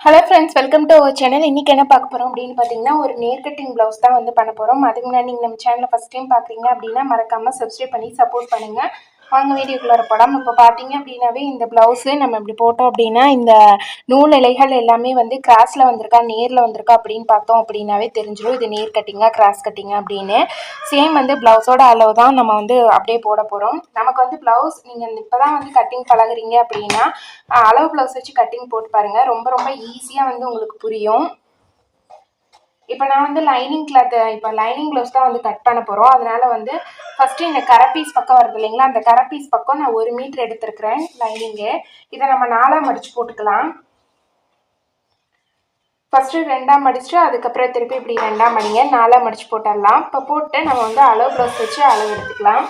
Hello friends welcome to our channel இன்றைக்கி என்ன பார்க்க போகிறோம் அப்படின்னு பார்த்தீங்கன்னா ஒரு நேர் கட்டிங் ப்ளவுஸ் தான் வந்து பண்ண போகிறோம் அதுக்கு முன்னாடி நீங்கள் நம்ம சேனலை ஃபஸ்ட் டைம் பார்க்குறீங்க அப்படின்னா மறக்காமல் சப்ஸ்கிரைப் பண்ணி சப்போர்ட் பண்ணுங்கள் வாங்க வீடியோக்குள்ளே படம் இப்போ பார்த்தீங்க அப்படின்னாவே இந்த ப்ளவுஸு நம்ம இப்படி போட்டோம் அப்படின்னா இந்த நூல் இலைகள் எல்லாமே வந்து கிராஸில் வந்திருக்கா நேரில் வந்திருக்கா அப்படின்னு பார்த்தோம் அப்படின்னாவே தெரிஞ்சிடும் இது நேர் கட்டிங்காக கிராஸ் கட்டிங்காக அப்படின்னு. சேம் வந்து ப்ளவுஸோட அளவு தான் நம்ம வந்து அப்படியே போட போகிறோம் நமக்கு வந்து ப்ளவுஸ் நீங்கள் இப்போ தான் வந்து கட்டிங் பழகுறீங்க அப்படின்னா அளவு ப்ளவுஸ் வச்சு கட்டிங் போட்டு பாருங்கள் ரொம்ப ரொம்ப ஈஸியாக வந்து உங்களுக்கு புரியும். இப்போ நான் வந்து லைனிங் கிளாத்தை இப்போ லைனிங் ப்ளவுஸ் தான் வந்து கட் பண்ண போகிறோம் அதனால வந்து ஃபஸ்ட்டு இந்த கரை பீஸ் பக்கம் வருது இல்லைங்களா? அந்த கரை பீஸ் பக்கம் நான் ஒரு மீட்டர் எடுத்திருக்கிறேன் லைனிங்கு இதை நம்ம நாலாக மடித்து போட்டுக்கலாம். ஃபஸ்ட்டு ரெண்டாக மடிச்சுட்டு அதுக்கப்புறம் திருப்பி இப்படி ரெண்டாக மடிங்க நாலாக மடித்து போட்டுடலாம். இப்போ போட்டு நம்ம வந்து அளவு ப்ளவுஸ் வச்சு அளவு எடுத்துக்கலாம்.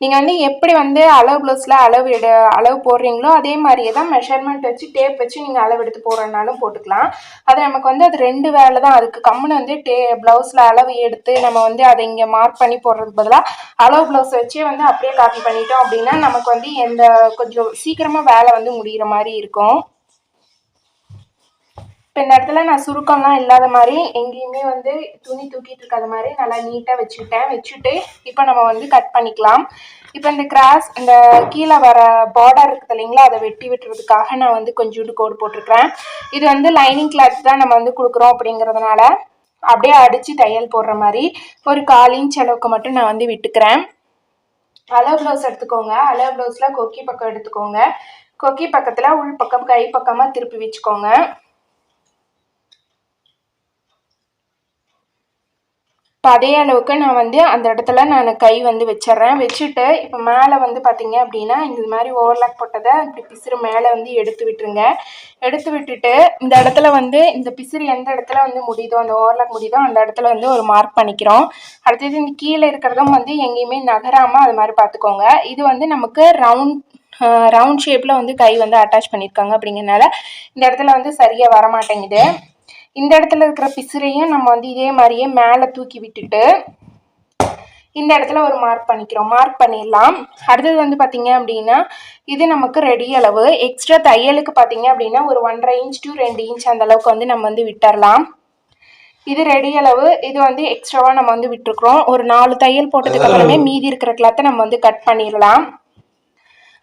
நீங்கள் வந்து எப்படி வந்து அளவு ப்ளவுஸில் அளவு எடு அளவு போடுறீங்களோ அதே மாதிரியே தான் மெஷர்மெண்ட் வச்சு டேப் வச்சு நீங்கள் அளவு எடுத்து போடுறதுனாலும் போட்டுக்கலாம். அது நமக்கு வந்து அது ரெண்டு வேலை தான். அதுக்கு கம்முன்னு வந்து டே ப்ளவுஸில் அளவு எடுத்து நம்ம வந்து அதை இங்கே மார்க் பண்ணி போடுறதுக்கு பதிலாக அளவு ப்ளவுஸ் வச்சே வந்து அப்படியே காப்பி பண்ணிட்டோம் அப்படின்னா நமக்கு வந்து எந்த கொஞ்சம் சீக்கிரமாக வேலை வந்து முடிகிற மாதிரி இருக்கும். இப்போ இந்த இடத்துல நான் சுருக்கம்லாம் இல்லாத மாதிரி எங்கேயுமே வந்து துணி தூக்கிட்டு இருக்காத மாதிரி நல்லா நீட்டாக வச்சுக்கிட்டேன். வச்சுட்டு இப்போ நம்ம வந்து கட் பண்ணிக்கலாம். இப்போ இந்த கிராஸ் இந்த கீழே வர பார்டர் இருக்குது இல்லைங்களா அதை வெட்டி விட்டுறதுக்காக நான் வந்து கொஞ்சோண்டு கோடு போட்டிருக்கிறேன். இது வந்து லைனிங் கிளாத் தான் நம்ம வந்து கொடுக்குறோம் அப்படிங்கிறதுனால அப்படியே அடித்து தையல் போடுற மாதிரி ஒரு கால் இன்ச் அளவுக்கு மட்டும் நான் வந்து விட்டுக்கிறேன். அளவு ப்ளவுஸ் எடுத்துக்கோங்க. அளவு ப்ளவுஸில் கொக்கி பக்கம் எடுத்துக்கோங்க. கொக்கி பக்கத்தில் உள் பக்கம் கை பக்கமாக திருப்பி வச்சுக்கோங்க. இப்போ அதே அளவுக்கு நான் வந்து அந்த இடத்துல நான் கை வந்து வச்சிடுறேன் வச்சுட்டு இப்போ மேலே வந்து பார்த்தீங்க அப்படின்னா இந்த மாதிரி ஓவர்லாக் போட்டதை இப்படி பிசுறு மேலே வந்து எடுத்து விட்டுருங்க. எடுத்து விட்டுட்டு இந்த இடத்துல வந்து இந்த பிசுறு எந்த இடத்துல வந்து முடியுதோ அந்த ஓவர்லாக் முடியுதோ அந்த இடத்துல வந்து ஒரு மார்க் பண்ணிக்கிறோம். அடுத்தது இந்த கீழே இருக்கிறதும் வந்து எங்கேயுமே நகராமல் அது மாதிரி பார்த்துக்கோங்க இது வந்து நமக்கு ரவுண்ட் ரவுண்ட் ஷேப்பில் வந்து கை வந்து அட்டாச் பண்ணியிருக்காங்க அப்படிங்கிறனால இந்த இடத்துல வந்து சரியாக வரமாட்டேங்குது. இந்த இடத்துல இருக்கிற பிசுரையும் நம்ம வந்து இதே மாதிரியே மேலே தூக்கி விட்டுட்டு இந்த இடத்துல ஒரு மார்க் பண்ணிக்கிறோம். மார்க் பண்ணிடலாம். அடுத்தது வந்து பார்த்தீங்க அப்படின்னா இது நமக்கு ரெடி அளவு. எக்ஸ்ட்ரா தையலுக்கு பார்த்தீங்க அப்படின்னா ஒரு ஒன்றரை இன்ச் டு ரெண்டு இன்ச் அந்த அளவுக்கு வந்து நம்ம வந்து விட்டுறலாம். இது ரெடி அளவு. இது வந்து எக்ஸ்ட்ராவாக நம்ம வந்து விட்டுருக்குறோம். ஒரு நாலு தையல் போட்டதுக்கு அப்புறமே மீதி இருக்கிற கிளாத்தை நம்ம வந்து கட் பண்ணிடலாம்.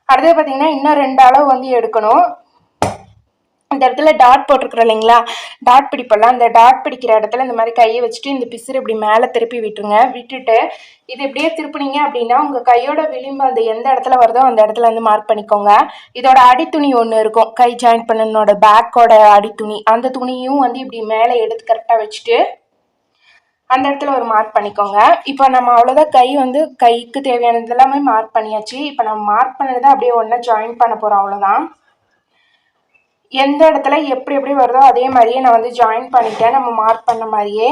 அடுத்தது பார்த்தீங்கன்னா இன்னும் ரெண்டு அளவு வந்து எடுக்கணும். இந்த இடத்துல டாட் போட்டிருக்கிறோம் இல்லைங்களா? டாட் பிடிப்பெல்லாம் அந்த டாட் பிடிக்கிற இடத்துல இந்த மாதிரி கையை வச்சுட்டு இந்த பிசுறு இப்படி மேலே திருப்பி விட்டுருங்க. விட்டுட்டு இது இப்படியே திருப்பினீங்க அப்படின்னா உங்கள் கையோட விளிம்பு அந்த எந்த இடத்துல வருதோ அந்த இடத்துல வந்து மார்க் பண்ணிக்கோங்க. இதோட அடித்துணி ஒன்று இருக்கும். கை ஜாயின் பண்ணனோட பேக்கோட அடித்துணி. அந்த துணியும் வந்து இப்படி மேலே எடுத்து கரெக்டாக வச்சுட்டு அந்த இடத்துல ஒரு மார்க் பண்ணிக்கோங்க. இப்போ நம்ம அவ்வளோதான் கை வந்து கைக்கு தேவையானது எல்லாமே மார்க் பண்ணியாச்சு. இப்போ நம்ம மார்க் பண்ணதை அப்படியே ஒன்றா ஜாயின் பண்ண போகிறோம் அவ்வளோதான். எந்த இடத்துல எப்படி எப்படி வருதோ அதே மாதிரியே நான் வந்து ஜாயின் பண்ணிட்டேன். நம்ம மார்க் பண்ண மாதிரியே.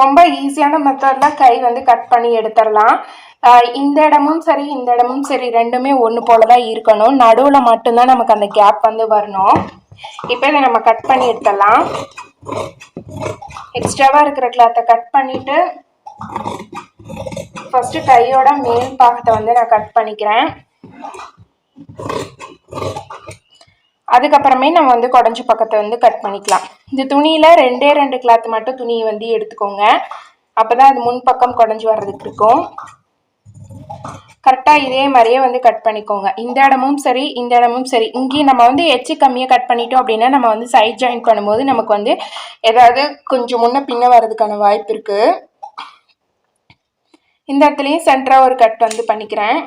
ரொம்ப ஈஸியான மெத்தடில் கை வந்து கட் பண்ணி எடுத்துடலாம். இந்த இடமும் சரி இந்த இடமும் சரி ரெண்டுமே ஒன்று போல தான் இருக்கணும். நடுவில் மட்டும்தான் நமக்கு அந்த கேப் வந்து வரணும். இப்போ இதை நம்ம கட் பண்ணி எடுத்துடலாம். எக்ஸ்ட்ராவாக இருக்கிற கிளாத்தை கட் பண்ணிவிட்டு ஃபஸ்ட்டு கையோட மேல் பாகத்தை வந்து நான் கட் பண்ணிக்கிறேன். அதுக்கப்புறமே நம்ம வந்து குடஞ்சி பக்கத்தை வந்து கட் பண்ணிக்கலாம். இந்த துணியில் ரெண்டே ரெண்டு கிளாத் மட்டும் துணியை வந்து எடுத்துக்கோங்க. அப்போ தான் அது முன் பக்கம் குடஞ்சி வர்றதுக்கு இருக்கும். கரெக்டாக இதே மாதிரியே வந்து கட் பண்ணிக்கோங்க. இந்த இடமும் சரி இந்த இடமும் சரி. இங்கேயும் நம்ம வந்து எச்சு கம்மியாக கட் பண்ணிட்டோம் அப்படின்னா நம்ம வந்து சைட் ஜாயின் பண்ணும்போது நமக்கு வந்து ஏதாவது கொஞ்சம் முன்ன பின்ன வர்றதுக்கான வாய்ப்பு இருக்குது இந்த இடத்துலையும் சென்டராக ஒரு கட் வந்து பண்ணிக்கிறேன்.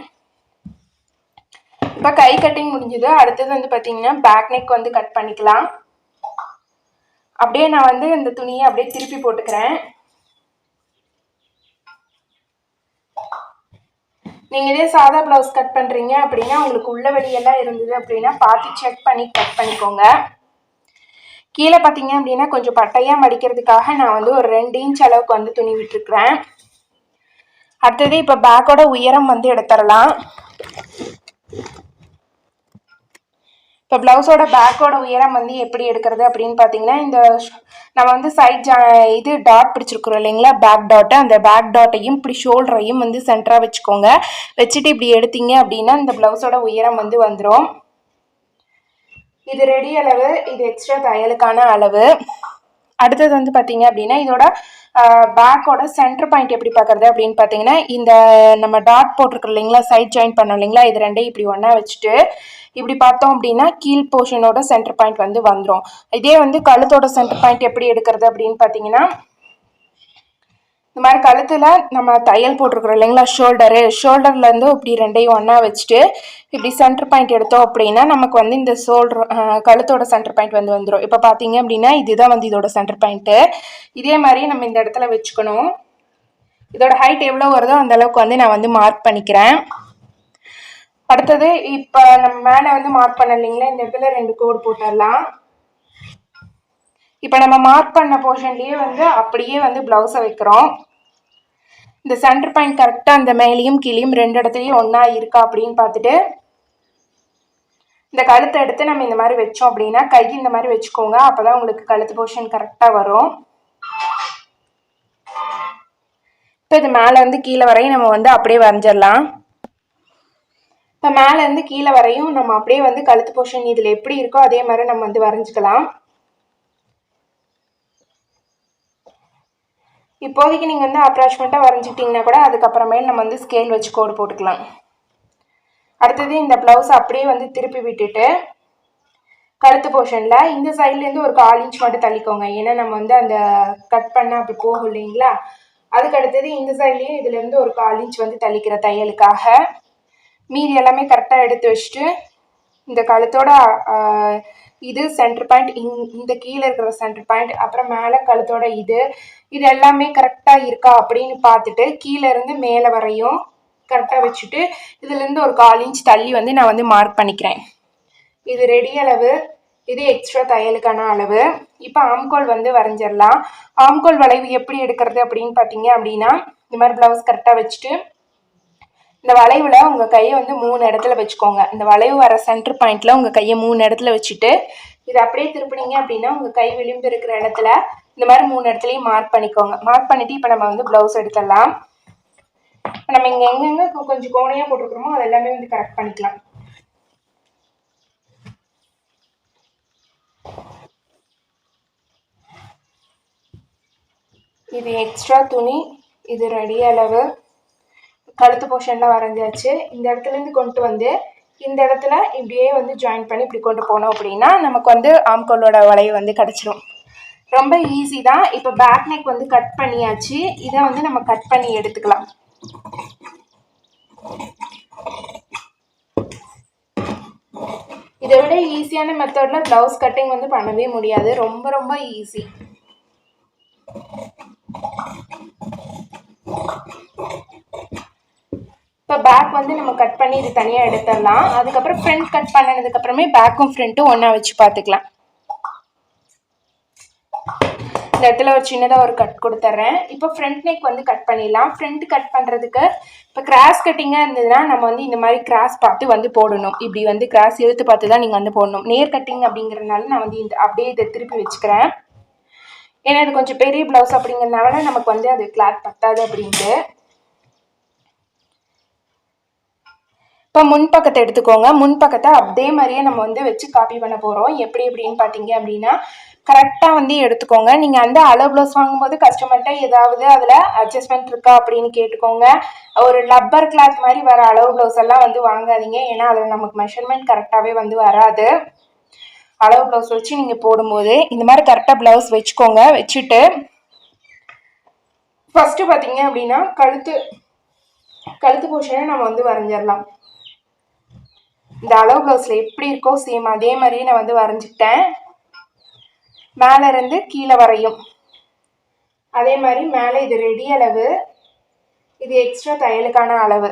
இப்போ கை கட்டிங் முடிஞ்சது. அடுத்தது வந்து பார்த்தீங்கன்னா பேக் நெக் வந்து கட் பண்ணிக்கலாம். அப்படியே நான் வந்து இந்த துணியை அப்படியே திருப்பி போட்டுக்கிறேன். நீங்கள் இதே சாதா ப்ளவுஸ் கட் பண்ணுறீங்க அப்படின்னா உங்களுக்கு உள்ள வெளியெல்லாம் இருந்தது அப்படின்னா பார்த்து செக் பண்ணி கட் பண்ணிக்கோங்க. கீழே பார்த்தீங்க அப்படின்னா கொஞ்சம் பட்டையாக மடிக்கிறதுக்காக நான் வந்து ஒரு ரெண்டு இன்ச் அளவுக்கு வந்து துணி விட்டுருக்குறேன். அடுத்தது இப்போ பேக்கோட உயரம் வந்து எடுத்துடலாம். இப்போ ப்ளவுஸோட பேக்கோட உயரம் வந்து எப்படி எடுக்கிறது அப்படின்னு பார்த்தீங்கன்னா இந்த நம்ம வந்து சைட் ஜா இது டாட் பிடிச்சிருக்கிறோம் இல்லைங்களா? பேக் டாட்டை அந்த பேக் டாட்டையும் இப்படி ஷோல்டரையும் வந்து சென்டராக வச்சுக்கோங்க. வச்சுட்டு இப்படி எடுத்தீங்க அப்படின்னா இந்த ப்ளவுஸோட உயரம் வந்து வந்துடும் இது ரெடி அளவு இது எக்ஸ்ட்ரா தையலுக்கான அளவு. அடுத்தது வந்து பார்த்தீங்க அப்படின்னா இதோட பேக்கோட சென்டர் பாயிண்ட் எப்படி பார்க்குறது அப்படின்னு பார்த்தீங்கன்னா இந்த நம்ம டாட் போட்டிருக்கோம் இல்லைங்களா சைட் ஜாயின் பண்ணோம் இல்லைங்களா இது ரெண்டையும் இப்படி ஒன்றா வச்சுட்டு இப்படி பார்த்தோம் அப்படின்னா கீழ் போர்ஷனோட சென்டர் பாயிண்ட் வந்து வந்துடும் இதே வந்து கழுத்தோட சென்டர் பாயிண்ட் எப்படி எடுக்கிறது அப்படின்னு பார்த்தீங்கன்னா இந்த மாதிரி கழுத்தில் நம்ம தையல் போட்டிருக்கிறோம் இல்லைங்களா? ஷோல்டரு ஷோல்டர்லேருந்து இப்படி ரெண்டையும் ஒன்றா வச்சுட்டு இப்படி சென்டர் பாயிண்ட் எடுத்தோம் அப்படின்னா நமக்கு வந்து இந்த ஷோல்டர் கழுத்தோட சென்டர் பாயிண்ட் வந்து வந்துடும் இப்போ பார்த்தீங்க அப்படின்னா இதுதான் வந்து இதோட சென்டர் பாயிண்ட்டு இதே மாதிரி நம்ம இந்த இடத்துல வச்சுக்கணும். இதோட ஹைட் எவ்வளோ வருதோ அந்த அளவுக்கு வந்து நான் வந்து மார்க் பண்ணிக்கிறேன். அடுத்தது இப்போ நம்ம மேலே வந்து மார்க் பண்ண இல்லைங்களா? இந்த இடத்துல ரெண்டு கோடு போட்டுடலாம். இப்போ நம்ம மார்க் பண்ண போர்ஷன்லேயே வந்து அப்படியே வந்து ப்ளவுஸை வைக்கிறோம். இந்த சென்டர் பாயிண்ட் கரெக்டாக அந்த மேலேயும் கீழேயும் ரெண்டு இடத்துலையும் ஒன்றா இருக்கா அப்படின்னு பார்த்துட்டு இந்த கழுத்தை எடுத்து நம்ம இந்த மாதிரி வச்சோம் அப்படின்னா கை இந்த மாதிரி வச்சுக்கோங்க. அப்போ தான் உங்களுக்கு கழுத்து போர்ஷன் கரெக்டாக வரும். இப்போ இது மேலேருந்து கீழே வரையும் நம்ம வந்து அப்படியே வரைஞ்சிடலாம். இப்போ மேலேருந்து கீழே வரையும் நம்ம அப்படியே வந்து கழுத்து போர்ஷன் இதில் எப்படி இருக்கோ அதே மாதிரி நம்ம வந்து வரைஞ்சிக்கலாம். இப்போதைக்கு நீங்கள் வந்து அப்ராச்மெண்ட்டாக வரைஞ்சிட்டிங்கன்னா கூட அதுக்கப்புறமேல் நம்ம வந்து ஸ்கேல் வச்சு கோடு போட்டுக்கலாம். அடுத்தது இந்த ப்ளவுஸ் அப்படியே வந்து திருப்பி விட்டுட்டு கழுத்து போர்ஷனில் இந்த சைட்லேருந்து ஒரு கால் இன்ச் மட்டும் தள்ளிக்கோங்க. ஏன்னா நம்ம வந்து அந்த கட் பண்ணால் அப்படி போகும் இல்லைங்களா? அதுக்கு அடுத்தது இந்த சைட்லேயும் இதுலேருந்து ஒரு கால் இன்ச் வந்து தள்ளிக்கிற தையலுக்காக மீதி எல்லாமே கரெக்டாக எடுத்து வச்சுட்டு இந்த கழுத்தோட இது சென்டர் பாயிண்ட் இந்த கீழே இருக்கிற சென்டர் பாயிண்ட் அப்புறம் மேலே கழுத்தோட இது. இது எல்லாமே கரெக்டாக இருக்கா அப்படின்னு பார்த்துட்டு கீழே இருந்து மேலே வரையும் கரெக்டாக வச்சுட்டு இதுலேருந்து ஒரு கால் இன்ச் தள்ளி வந்து நான் வந்து மார்க் பண்ணிக்கிறேன். இது ரெடி அளவு. இது எக்ஸ்ட்ரா தையலுக்கான அளவு. இப்போ ஆம்கோல் வந்து வரைஞ்சிடலாம். ஆம்கோல் வளைவு எப்படி எடுக்கிறது அப்படின்னு பார்த்தீங்க அப்படின்னா இந்த மாதிரி ப்ளவுஸ் கரெக்டாக வச்சுட்டு இந்த வளைவில் உங்கள் கையை வந்து மூணு இடத்துல வச்சுக்கோங்க. இந்த வளைவு வர சென்டர் பாயிண்டில் உங்கள் கையை மூணு இடத்துல வச்சுட்டு இதை அப்படியே திருப்பினீங்க அப்படின்னா உங்கள் கை விளிம்பு இருக்கிற இடத்துல இந்த மாதிரி மூணு இடத்துலையும் மார்க் பண்ணிக்கோங்க. மார்க் பண்ணிவிட்டு இப்போ நம்ம வந்து ப்ளவுஸ் எடுத்துடலாம். நம்ம இங்கே எங்கெங்கே கொஞ்சம் கோணையாக போட்டிருக்கிறோமோ அது எல்லாமே வந்து கரெக்ட் பண்ணிக்கலாம். இது எக்ஸ்ட்ரா துணி. இது ரெடி அளவு. கழுத்து போர்ஷன்லாம் வரைஞ்சாச்சு. இந்த இடத்துலேருந்து கொண்டு வந்து இந்த இடத்துல இப்படியே வந்து ஜாயின் பண்ணி இப்படி கொண்டு போனோம் அப்படின்னா நமக்கு வந்து ஆம்கோலோட வளைவு வந்து கிடச்சிரும். ரொம்ப ஈஸி தான். இப்போ பேக் நெக் வந்து கட் பண்ணியாச்சு. இதை வந்து நம்ம கட் பண்ணி எடுத்துக்கலாம். இதை விட ஈஸியான மெத்தடில் ப்ளவுஸ் கட்டிங் வந்து பண்ணவே முடியாது. ரொம்ப ரொம்ப ஈஸி இப்போ பேக் வந்து நம்ம கட் பண்ணி இது தனியாக எடுத்துடலாம். அதுக்கப்புறம் ஃப்ரண்ட் கட் பண்ணதுக்கப்புறமே பேக்கும் ஃப்ரண்ட்டும் ஒன்றா வச்சு பார்த்துக்கலாம் இந்த இடத்துல ஒரு சின்னதாக ஒரு கட் கொடுத்துட்றேன் இப்போ ஃப்ரண்ட் நெக் வந்து கட் பண்ணிடலாம். ஃப்ரண்ட் கட் பண்ணுறதுக்கு இப்போ கிராஸ் கட்டிங்காக இருந்ததுன்னா நம்ம வந்து இந்த மாதிரி கிராஸ் பார்த்து வந்து போடணும். இப்படி வந்து கிராஸ் இழுத்து பார்த்து தான் நீங்கள் வந்து போடணும். நேர் கட்டிங் அப்படிங்கிறதுனால நான் வந்து இந்த அப்படியே இதை திருப்பி வச்சுக்கிறேன். ஏன்னா இது கொஞ்சம் பெரிய ப்ளவுஸ் அப்படிங்கிறதுனால நமக்கு வந்து அது கிளாத் பத்தாது அப்படின்ட்டு. இப்போ முன்பக்கத்தை எடுத்துக்கோங்க. முன்பக்கத்தை அதே மாதிரியே நம்ம வந்து வச்சு காப்பி பண்ண போகிறோம் எப்படி எப்படின்னு பார்த்தீங்க அப்படின்னா கரெக்டாக வந்து எடுத்துக்கோங்க. நீங்கள் அந்த அளவு ப்ளவுஸ் வாங்கும்போது கஸ்டமர்கிட்ட ஏதாவது அதில் அட்ஜஸ்ட்மெண்ட் இருக்கா அப்படின்னு கேட்டுக்கோங்க. ஒரு லப்பர் கிளாத் மாதிரி வர அளவு ப்ளவுஸ் எல்லாம் வந்து வாங்காதீங்க. ஏன்னா அதில் நமக்கு மெஷர்மெண்ட் கரெக்டாகவே வந்து வராது. அளவு ப்ளவுஸ் வச்சு நீங்கள் போடும்போது இந்த மாதிரி கரெக்டாக ப்ளவுஸ் வச்சுக்கோங்க. வச்சுட்டு ஃபஸ்ட்டு பார்த்தீங்க அப்படின்னா கழுத்து கழுத்து போர்ஷனை நம்ம வந்து வரைஞ்சிடலாம் இந்த அளவு ப்ளவுஸில் எப்படி இருக்கோ சேம் அதே மாதிரியே நான் வந்து வரைஞ்சிக்கிட்டேன் மேலே இருந்து கீழே வரையும். அதே மாதிரி மேலே இது ரெடி அளவு இது எக்ஸ்ட்ரா தையலுக்கான அளவு.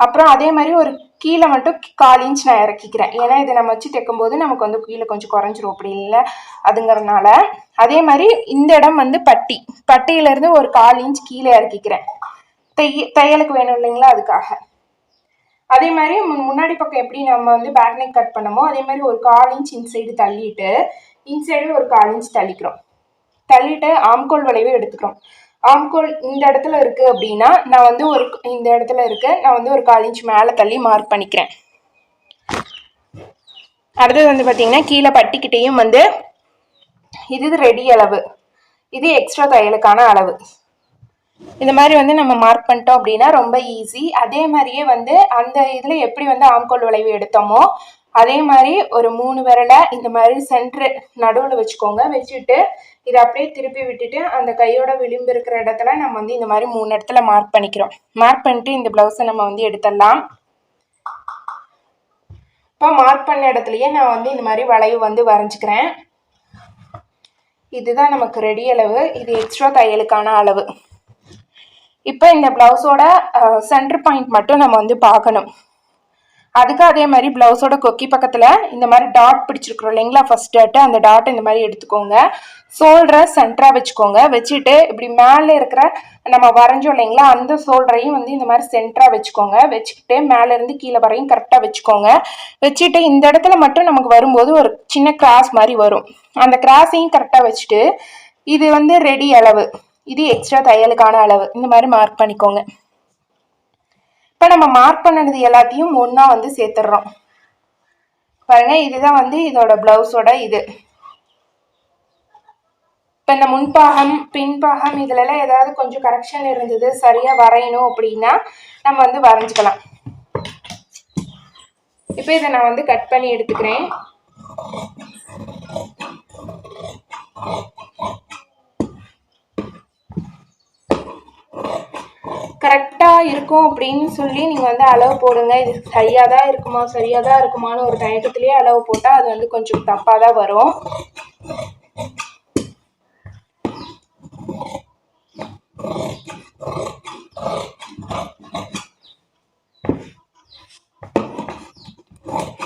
அப்புறம் அதே மாதிரி ஒரு கீழே மட்டும் கால் இன்ச் நான் இறக்கிக்கிறேன். ஏன்னா இதை நம்ம வச்சு தைக்கும்போது நமக்கு வந்து கீழே கொஞ்சம் குறைஞ்சிரும் அப்படி இல்லை அதுங்கிறதுனால அதே மாதிரி இந்த இடம் வந்து பட்டி. பட்டியிலேருந்து ஒரு கால் இன்ச் கீழே இறக்கிக்கிறேன். தைய தையலுக்கு வேணும் இல்லைங்களா அதுக்காக. அதே மாதிரி முன்னாடி பக்கம் எப்படி நம்ம வந்து பேக் நெக் கட் பண்ணமோ அதே மாதிரி ஒரு கால் இன்ச் இன்சைடு தள்ளிட்டு இன்சைடு ஒரு கால் இன்ச் தள்ளிக்கிறோம். தள்ளிட்டு ஆம்கோல் வளைவு எடுத்துக்கிறோம். ஆம்கோல் இந்த இடத்துல இருக்குது அப்படின்னா நான் வந்து ஒரு இந்த இடத்துல இருக்கு நான் வந்து ஒரு கால் இன்ச் மேலே தள்ளி மார்க் பண்ணிக்கிறேன். அடுத்தது வந்து பார்த்தீங்கன்னா கீழே பட்டிக்கிட்டேயும் வந்து இது ரெடி அளவு. இது எக்ஸ்ட்ரா தையலுக்கான அளவு. இந்த மாதிரி வந்து நம்ம மார்க் பண்ணிட்டோம் அப்படின்னா ரொம்ப ஈஸி அதே மாதிரியே வந்து அந்த இதில் எப்படி வந்து ஆம்கோல் வளைவு எடுத்தோமோ அதே மாதிரி ஒரு மூணு விரலை இந்த மாதிரி சென்ட்ரு நடுவில் வச்சுக்கோங்க. வச்சுட்டு இதை அப்படியே திருப்பி விட்டுட்டு அந்த கையோட விளிம்பு இருக்கிற இடத்துல நம்ம வந்து இந்த மாதிரி மூணு இடத்துல மார்க் பண்ணிக்கிறோம். மார்க் பண்ணிட்டு இந்த ப்ளவுஸை நம்ம வந்து எடுத்துடலாம். இப்போ மார்க் பண்ண இடத்துலையே நான் வந்து இந்த மாதிரி வளைவு வந்து வரைஞ்சிக்கிறேன். இதுதான் நமக்கு ரெடி அளவு. இது எக்ஸ்ட்ரா தையலுக்கான அளவு. இப்போ இந்த ப்ளவுஸோட சென்டர் பாயிண்ட் மட்டும் நம்ம வந்து பார்க்கணும். அதுக்கு அதே மாதிரி ப்ளவுஸோட கொக்கி பக்கத்தில் இந்த மாதிரி டாட் பிடிச்சிருக்கிறோம் இல்லைங்களா? ஃபர்ஸ்ட் டாட்டு அந்த டாட் இந்த மாதிரி எடுத்துக்கோங்க. சோல்டரை சென்டராக வச்சுக்கோங்க. வச்சுட்டு இப்படி மேலே இருக்கிற நம்ம வரைஞ்சோம் இல்லைங்களா? அந்த சோல்டரையும் வந்து இந்த மாதிரி சென்டராக வச்சுக்கோங்க. வச்சுக்கிட்டு மேலேருந்து கீழே வரையும் கரெக்டாக வச்சுக்கோங்க. வச்சுட்டு இந்த இடத்துல மட்டும் நமக்கு வரும்போது ஒரு சின்ன கிராஸ் மாதிரி வரும். அந்த கிராஸையும் கரெக்டாக வச்சுட்டு இது வந்து ரெடி அளவு. இது எக்ஸ்ட்ரா தையலுக்கான அளவு. இந்த மாதிரி மார்க் பண்ணிக்கோங்க. இப்போ நம்ம மார்க் பண்ணது எல்லாத்தையும் ஒன்றா வந்து சேர்த்துடுறோம். பாருங்க இதுதான் வந்து இதோட ப்ளவுஸோட இது. இப்போ இந்த முன்பாகம் பின்பாகம் இதுலலாம் ஏதாவது கொஞ்சம் கரெக்ஷன் இருந்தது சரியாக வரையணும் அப்படின்னா நம்ம வந்து வரைஞ்சிக்கலாம். இப்போ இதை நான் வந்து கட் பண்ணி எடுத்துக்கிறேன். கரெக்டாக இருக்கும் அப்படின்னு சொல்லி நீங்கள் வந்து அளவு போடுங்க. இது சரியாக தான் இருக்குமா சரியாக தான் இருக்குமான்னு ஒரு தயக்கத்துலேயே அளவு போட்டால் அது வந்து கொஞ்சம் தப்பாக தான் வரும்.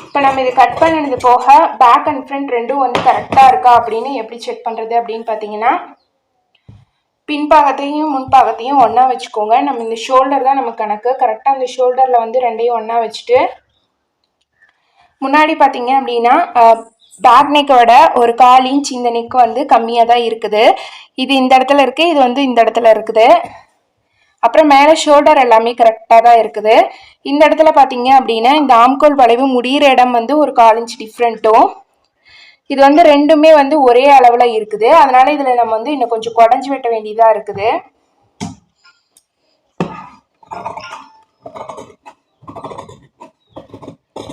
இப்போ நம்ம இது கட் பண்ணினது போக பேக் அண்ட் ஃப்ரண்ட் ரெண்டும் வந்து கரெக்டாக இருக்கா அப்படின்னு எப்படி செக் பண்ணுறது அப்படின்னு பார்த்தீங்கன்னா பின்பாகத்தையும் முன்பாகத்தையும் ஒன்றா வச்சுக்கோங்க. நம்ம இந்த ஷோல்டர் தான் நம்ம கணக்கு. கரெக்டாக அந்த ஷோல்டரில் வந்து ரெண்டையும் ஒன்றா வச்சுட்டு முன்னாடி பார்த்தீங்க அப்படின்னா பேக் நெக்கோட ஒரு கால் இன்ச் இந்த நெக் வந்து கம்மியாக தான் இருக்குது. இது இந்த இடத்துல இருக்குது இது வந்து இந்த இடத்துல இருக்குது. அப்புறம் மேலே ஷோல்டர் எல்லாமே கரெக்டாக தான் இருக்குது. இந்த இடத்துல பார்த்தீங்க அப்படின்னா இந்த ஆம்கோல் வளைவு முடிகிற இடம் வந்து ஒரு கால் இன்ச் டிஃப்ரெண்ட்டும் இது வந்து ரெண்டுமே வந்து ஒரே அளவில் இருக்குது. அதனால இதில் நம்ம வந்து இன்னும் கொஞ்சம் குடஞ்சி வெட்ட வேண்டியதாக இருக்குது.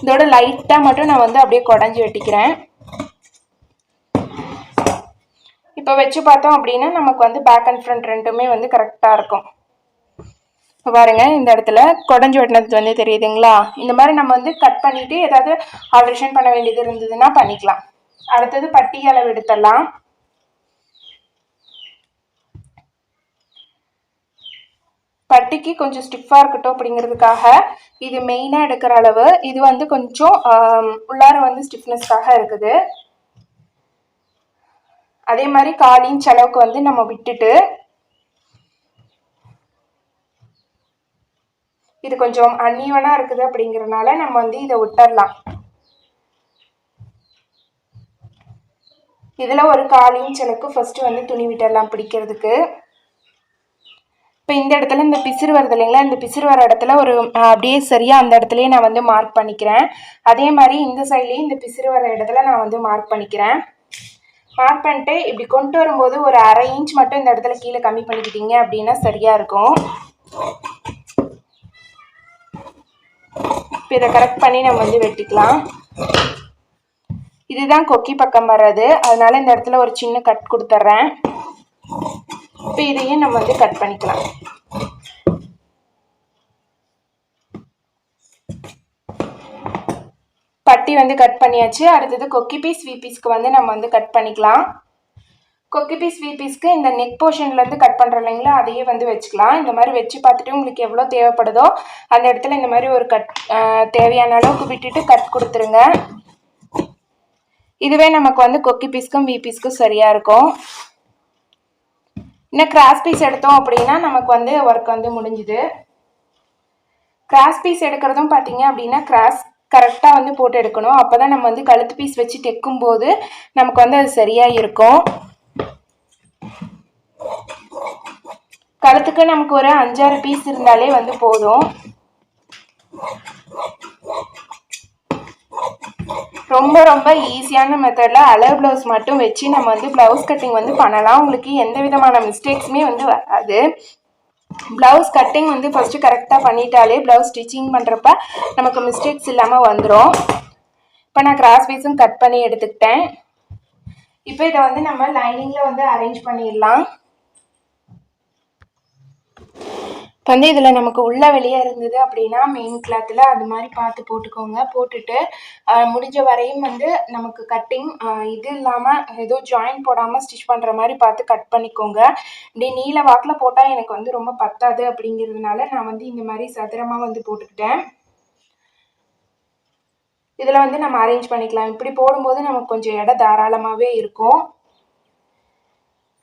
இதோட லைட்டாக மட்டும் நான் வந்து அப்படியே குடஞ்சி வெட்டிக்கிறேன். இப்போ வச்சு பார்த்தோம் அப்படின்னா நமக்கு வந்து பேக் அண்ட் ஃப்ரண்ட் ரெண்டுமே வந்து கரெக்டாக இருக்கும். பாருங்க இந்த இடத்துல குடஞ்சி வெட்டினது வந்து தெரியுதுங்களா? இந்த மாதிரி நம்ம வந்து கட் பண்ணிவிட்டு ஏதாவது ஆல்ட்ரேஷன் பண்ண வேண்டியது இருந்ததுன்னா பண்ணிக்கலாம். அடுத்தது பட்டி அளவு எடுத்துடலாம். பட்டிக்கு கொஞ்சம் ஸ்டிஃபாக இருக்கட்டும் அப்படிங்கிறதுக்காக இது மெயினாக எடுக்கிற அளவு. இது வந்து கொஞ்சம் உள்ளார வந்து ஸ்டிஃப்னஸ்க்காக இருக்குது. அதே மாதிரி கால் இன்ச் அளவுக்கு வந்து நம்ம விட்டுட்டு இது கொஞ்சம் அன்னியவனாக இருக்குது அப்படிங்கிறனால நம்ம வந்து இதை விட்டுடலாம் இதில் ஒரு கால் இன்ச் அளவுக்கு ஃபஸ்ட்டு வந்து துணி விட்டுடலாம் பிடிக்கிறதுக்கு. இப்போ இந்த இடத்துல இந்த பிசிறு வருது இல்லைங்களா? இந்த பிசிறு வர இடத்துல ஒரு அப்படியே சரியாக அந்த இடத்துலையே நான் வந்து மார்க் பண்ணிக்கிறேன். அதே மாதிரி இந்த சைட்லேயும் இந்த பிசிறு வர இடத்துல நான் வந்து மார்க் பண்ணிக்கிறேன். மார்க் பண்ணிட்டு இப்படி கொண்டு வரும்போது ஒரு அரை இன்ச் மட்டும் இந்த இடத்துல கீழே கம்மி பண்ணிக்கிட்டீங்க அப்படின்னா சரியாக இருக்கும். இப்போ இதை கரெக்ட் பண்ணி நம்ம வந்து வெட்டிக்கலாம். இதுதான் கொக்கி பக்கம் வர்றது. அதனால இந்த இடத்துல ஒரு சின்ன கட் கொடுத்துட்றேன். இப்போ இதையும் நம்ம வந்து கட் பண்ணிக்கலாம். பட்டி வந்து கட் பண்ணியாச்சு. அடுத்தது கொக்கி பீஸ் வி பீஸ்க்கு வந்து நம்ம வந்து கட் பண்ணிக்கலாம். கொக்கி பீஸ் வி பீஸ்க்கு இந்த நெக் போர்ஷன்லேருந்து கட் பண்ணுறோம் இல்லைங்களா? அதையே வந்து வச்சுக்கலாம். இந்த மாதிரி வச்சு பார்த்துட்டு உங்களுக்கு எவ்வளோ தேவைப்படுதோ அந்த இடத்துல இந்த மாதிரி ஒரு கட் தேவையான அளவுக்கு விட்டுட்டு கட் கொடுத்துருங்க. இதுவே நமக்கு வந்து கொக்கி பீஸ்க்கும் வி பீஸ்க்கும் சரியாக இருக்கும். இன்னும் கிராஸ் பீஸ் எடுத்தோம் அப்படின்னா நமக்கு வந்து ஒர்க் வந்து முடிஞ்சுது. கிராஸ் பீஸ் எடுக்கிறதும் பார்த்தீங்க அப்படின்னா கிராஸ் கரெக்டாக வந்து போட்டு எடுக்கணும். அப்போ தான் நம்ம வந்து கழுத்து பீஸ் வச்சு தைக்கும் போது நமக்கு வந்து அது சரியாக இருக்கும். கழுத்துக்கு நமக்கு ஒரு அஞ்சாறு பீஸ் இருந்தாலே வந்து போதும். ரொம்ப ரொம்ப ஈஸியான மெத்தடில் அலர் ப்ளவுஸ் மட்டும் வச்சு நம்ம வந்து ப்ளவுஸ் கட்டிங் வந்து பண்ணலாம். உங்களுக்கு எந்த விதமான மிஸ்டேக்ஸுமே வந்து வராது. ப்ளவுஸ் கட்டிங் வந்து ஃபஸ்ட்டு கரெக்டாக பண்ணிட்டாலே ப்ளவுஸ் ஸ்டிச்சிங் பண்ணுறப்ப நமக்கு மிஸ்டேக்ஸ் இல்லாமல் வந்துடும் இப்போ நான் கிராஸ் பீஸும் கட் பண்ணி எடுத்துக்கிட்டேன். இப்போ இதை வந்து நம்ம லைனிங்கில் வந்து அரேஞ்ச் பண்ணிடலாம் இப்போ வந்து இதில் நமக்கு உள்ள வெளியே இருந்தது அப்படின்னா மெயின் கிளாத்தில் அது மாதிரி பார்த்து போட்டுக்கோங்க. போட்டுட்டு முடிஞ்ச வரையும் வந்து நமக்கு கட்டிங் இது இல்லாமல் ஏதோ ஜாயின் போடாமல் ஸ்டிச் பண்ணுற மாதிரி பார்த்து கட் பண்ணிக்கோங்க. இப்படி நீல வாக்கில் போட்டால் எனக்கு வந்து ரொம்ப பத்தாது அப்படிங்கிறதுனால நான் வந்து இந்த மாதிரி சதுரமாக வந்து போட்டுக்கிட்டேன். இதில் வந்து நம்ம அரேஞ்ச் பண்ணிக்கலாம். இப்படி போடும்போது நமக்கு கொஞ்சம் இடம் தாராளமாகவே இருக்கும்.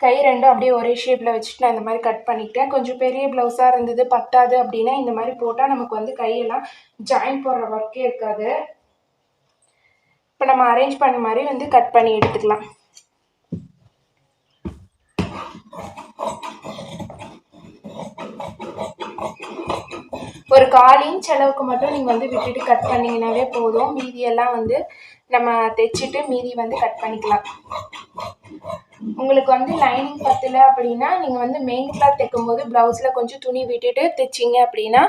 கை ரெண்டும் அப்படியே ஒரே ஷேப்பில் வச்சுட்டு நான் இந்த மாதிரி கட் பண்ணிக்கிட்டேன். கொஞ்சம் பெரிய ப்ளவுஸாக இருந்தது பத்தாது அப்படின்னா இந்த மாதிரி போட்டால் நமக்கு வந்து கையெல்லாம் ஜாயின் போடுற ஒர்க்கே இருக்காது. இப்போ நம்ம அரேஞ்ச் பண்ண மாதிரி வந்து கட் பண்ணி எடுத்துக்கலாம். ஒரு கால் இன்ச் அளவுக்கு மட்டும் நீங்கள் வந்து விட்டுட்டு கட் பண்ணிங்கனாவே போதும். மீதியெல்லாம் வந்து நம்ம தைச்சிட்டு மீதி வந்து கட் பண்ணிக்கலாம். உங்களுக்கு வந்து லைனிங் பத்தல அப்படின்னா நீங்கள் வந்து மெயின் கிளாத் தைக்கும்போது ப்ளவுஸில் கொஞ்சம் துணி விட்டுட்டு தைச்சிங்க அப்படின்னா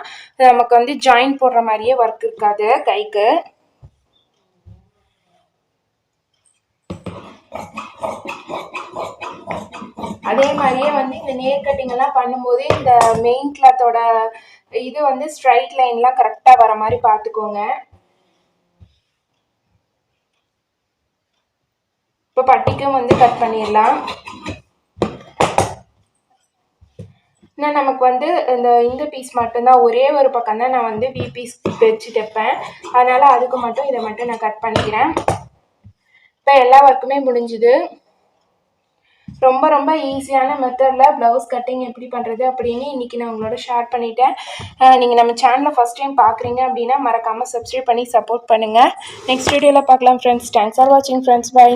நமக்கு வந்து ஜாயின் போடுற மாதிரியே ஒர்க் இருக்காது கைக்கு. அதே மாதிரியே வந்து இந்த நேர் கட்டிங்கெல்லாம் பண்ணும்போது இந்த மெயின் கிளாத்தோட இது வந்து ஸ்ட்ரைட் லைன்லாம் கரெக்டாக வர மாதிரி பார்த்துக்கோங்க. இப்போ பட்டிக்கும் வந்து கட் பண்ணிடலாம். நான் நமக்கு வந்து இந்த இந்த பீஸ் மட்டும்தான். ஒரே ஒரு பக்கம் தான் நான் வந்து வி பீஸ் வச்சு தைப்பேன் அதனால் அதுக்கு மட்டும் இதை மட்டும் நான் கட் பண்ணிக்கிறேன். இப்போ எல்லா ஒர்க்குமே முடிஞ்சுது. ரொம்ப ரொம்ப ஈஸியான மெத்தடில் ப்ளவுஸ் கட்டிங் எப்படி பண்ணுறது அப்படின்னு இன்றைக்கி நான் உங்களோட ஷேர் பண்ணிட்டேன். நீங்கள் நம்ம சேனலை ஃபஸ்ட் டைம் பார்க்குறீங்க அப்படின்னா மறக்காமல் சப்ஸ்கிரைப் பண்ணி சப்போர்ட் பண்ணுங்கள் நெக்ஸ்ட் வீடியோவில் பார்க்கலாம் ஃப்ரெண்ட்ஸ் தேங்க்ஸ் ஃபார் வாட்சிங் ஃப்ரெண்ட்ஸ் பை